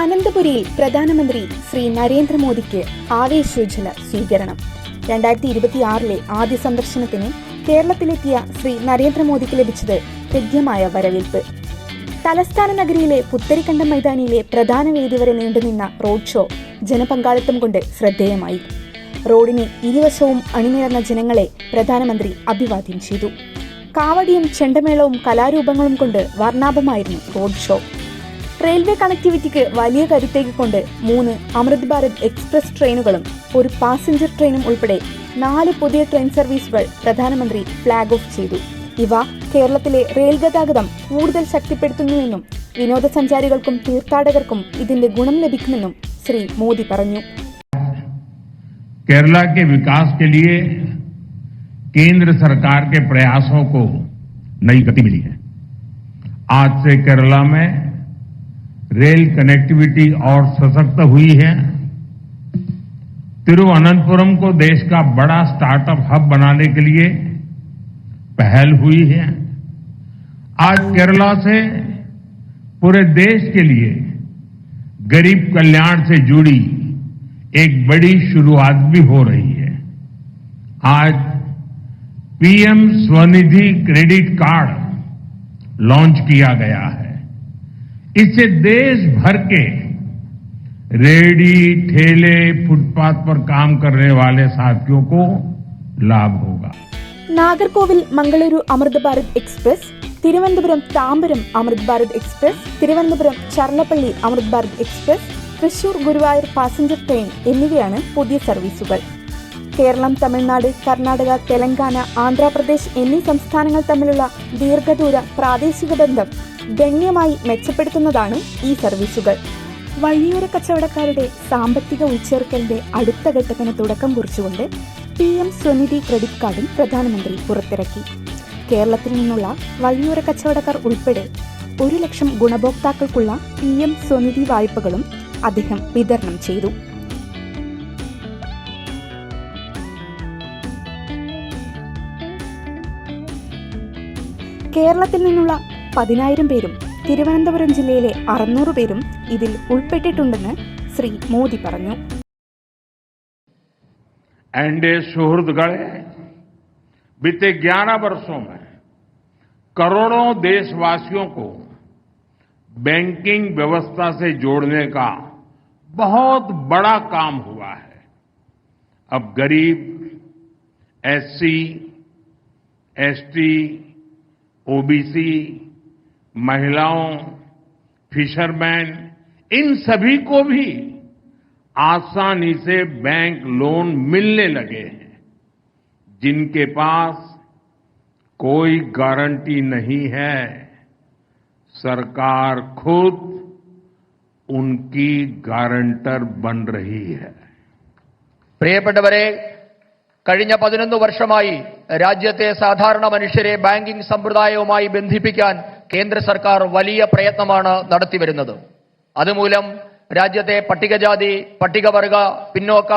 അനന്തപുരിയിൽ പ്രധാനമന്ത്രി ശ്രീ നരേന്ദ്രമോദിക്ക് ആവേശോജ്വല സ്വീകരണം. രണ്ടായിരത്തി ഇരുപത്തിയാറിലെ ആദ്യ സന്ദർശനത്തിന് കേരളത്തിലെത്തിയ ശ്രീ നരേന്ദ്രമോദിക്ക് ലഭിച്ചത് ഹൃദ്യമായ വരവേൽപ്പ്. തലസ്ഥാന നഗരിയിലെ പുത്തരിക്കണ്ടം മൈതാനിയിലെ പ്രധാന വേദി വരെ നീണ്ടുനിന്ന റോഡ് ഷോ ജനപങ്കാളിത്തം കൊണ്ട് ശ്രദ്ധേയമായി. റോഡിന് ഇരുവശവും അണിനിരന്ന ജനങ്ങളെ പ്രധാനമന്ത്രി അഭിവാദ്യം ചെയ്തു. കാവടിയും ചെണ്ടമേളവും കലാരൂപങ്ങളും കൊണ്ട് വർണാഭമായിരുന്നു റോഡ് ഷോ. റെയിൽവേ കണക്ടിവിറ്റിക്ക് വലിയ കരുത്തേക്കിക്കൊണ്ട് മൂന്ന് അമൃത് ഭാരത് എക്സ്പ്രസ് ട്രെയിനുകളും ഒരു പാസഞ്ചർ ട്രെയിനും ഉൾപ്പെടെ നാല് പുതിയ ട്രെയിൻ സർവീസുകൾ പ്രധാനമന്ത്രി ഫ്ളാഗ് ഓഫ് ചെയ്തു ഇവ കേരളത്തിലെ റെയിൽ ഗതാഗതം കൂടുതൽ ശക്തിപ്പെടുത്തുന്നുവെന്നും വിനോദസഞ്ചാരികൾക്കും തീർത്ഥാടകർക്കും ഇതിന്റെ ഗുണം ലഭിക്കുമെന്നും ശ്രീ മോദി പറഞ്ഞു केरला के विकास के लिए केंद्र सरकार के प्रयासों को नई गति मिली है आज से केरला में रेल कनेक्टिविटी और सशक्त हुई है। तिरुवनंतपुरम को देश का बड़ा स्टार्टअप हब बनाने के लिए पहल हुई है। आज केरला से पूरे देश के लिए गरीब कल्याण से जुड़ी एक बड़ी शुरुआत भी हो रही है। आज PM Svanidhi credit card launch किया गया है। इससे देश भर के रेडी ठेले फुटपाथ पर काम करने वाले साथियों को लाभ होगा Nagercoil Mangaluru Amrit Bharat express Thiruvananthapuram Tambaram Amrit Bharat express Thiruvananthapuram Charlapalli Amrit Bharat express Thrissur Guruvayur passenger train എന്നിവയാണ് പുതിയ സർവീസുകൾ കേരളം തമിഴ്നാട് കർണാടക തെലങ്കാന ആന്ധ്രാപ്രദേശ് എന്നീ സംസ്ഥാനങ്ങൾ തമ്മിലുള്ള ദീർഘദൂര പ്രാദേശിക ബന്ധം ഗണ്യമായി മെച്ചപ്പെടുത്തുന്നതാണ് ഈ സർവീസുകൾ. വഴിയോര കച്ചവടക്കാരുടെ സാമ്പത്തിക ഉൾച്ചേർക്കലിന്റെ അടുത്ത ഘട്ടത്തിന് തുടക്കം കുറിച്ചുകൊണ്ട് പി എം സ്വനിധി ക്രെഡിറ്റ് കാർഡും പ്രധാനമന്ത്രി പുറത്തിറക്കി. കേരളത്തിൽ നിന്നുള്ള വഴിയോര കച്ചവടക്കാർ ഉൾപ്പെടെ ഒരു ലക്ഷം ഗുണഭോക്താക്കൾക്കുള്ള പി എം സ്വനിധി വായ്പകളും അദ്ദേഹം വിതരണം ചെയ്തു. കേരളത്തിൽ നിന്നുള്ള പതിനായിരം പേരും തിരുവനന്തപുരം ജില്ലയിലെ അറുന്നൂറ് പേരും ഇതിൽ ഉൾപ്പെട്ടിട്ടുണ്ടെന്ന് ശ്രീ മോദി പറഞ്ഞു एनडीए सुहृद गढ़े बीते 11 वर्षों में करोड़ों देशवासियों को बैंकिंग व्यवस्था से जोड़ने का बहुत बड़ा काम हुआ है अब गरीब एससी, एसटी, ओबीसी महिलाओं फिशरमैन इन सभी को भी आसानी से बैंक लोन मिलने लगे हैं जिनके पास कोई गारंटी नहीं है सरकार खुद उनकी गारंटर बन रही है പ്രിയപ്പെട്ടവരെ കഴിഞ്ഞ പതിനൊന്ന് വർഷമായി രാജ്യത്തെ സാധാരണ മനുഷ്യരെ ബാങ്കിംഗ് സമ്പ്രദായവുമായി ബന്ധിപ്പിക്കാൻ കേന്ദ്ര സർക്കാർ വലിയ പ്രയത്നമാണ് നടത്തിവരുന്നത് അതുമൂലം രാജ്യത്തെ പട്ടികജാതി പട്ടികവർഗ പിന്നോക്ക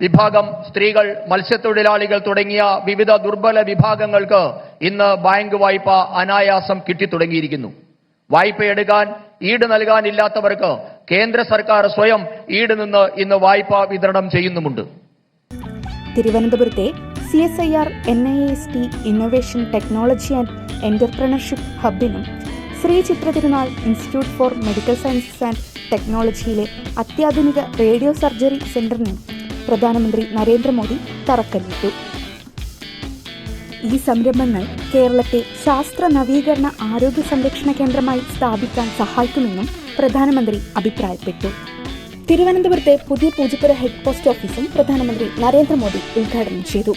വിഭാഗം സ്ത്രീകൾ മത്സ്യത്തൊഴിലാളികൾ തുടങ്ങിയ വിവിധ ദുർബല വിഭാഗങ്ങൾക്ക് ഇന്ന് ബാങ്ക് വായ്പ അനായാസം കിട്ടിത്തുടങ്ങിയിരിക്കുന്നു. വായ്പയെടുക്കാൻ ഈട് നൽകാനില്ലാത്തവർക്ക് കേന്ദ്ര സർക്കാർ സ്വയം ഈട് നിന്ന് ഇന്ന് വായ്പ വിതരണം ചെയ്യുന്നുമുണ്ട്. തിരുവനന്തപുരത്തെ C S I R N I S T innovation technology and entrepreneurship ഹബിനും Sree Chitra Tirunal institute for medical sciences and ടെക്നോളജിയിലെ അത്യാധുനിക റേഡിയോ സർജറി സെന്ററിനും പ്രധാനമന്ത്രി നരേന്ദ്രമോദി തറക്കല്ലിട്ടു. ഈ സംരംഭങ്ങൾ കേരളത്തെ ശാസ്ത്ര നവീകരണ ആരോഗ്യ സംരക്ഷണ കേന്ദ്രമായി സ്ഥാപിക്കാൻ സഹായിക്കുമെന്നും പ്രധാനമന്ത്രി അഭിപ്രായപ്പെട്ടു. തിരുവനന്തപുരത്തെ പുതിയ പൂജപ്പുര ഹെഡ് പോസ്റ്റ് ഓഫീസും പ്രധാനമന്ത്രി നരേന്ദ്രമോദി ഉദ്ഘാടനം ചെയ്തു.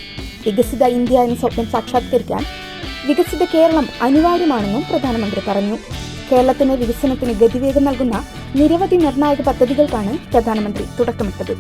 വികസിത ഇന്ത്യ എന്ന സ്വപ്നം സാക്ഷാത്കരിക്കാൻ വികസിത കേരളം അനിവാര്യമാണെന്നും പ്രധാനമന്ത്രി പറഞ്ഞു. കേരളത്തിന്റെ വികസനത്തിന് ഗതിവേഗം നൽകുന്ന നിരവധി നിർണായക പദ്ധതികൾക്കാണ് പ്രധാനമന്ത്രി തുടക്കമിട്ടത്.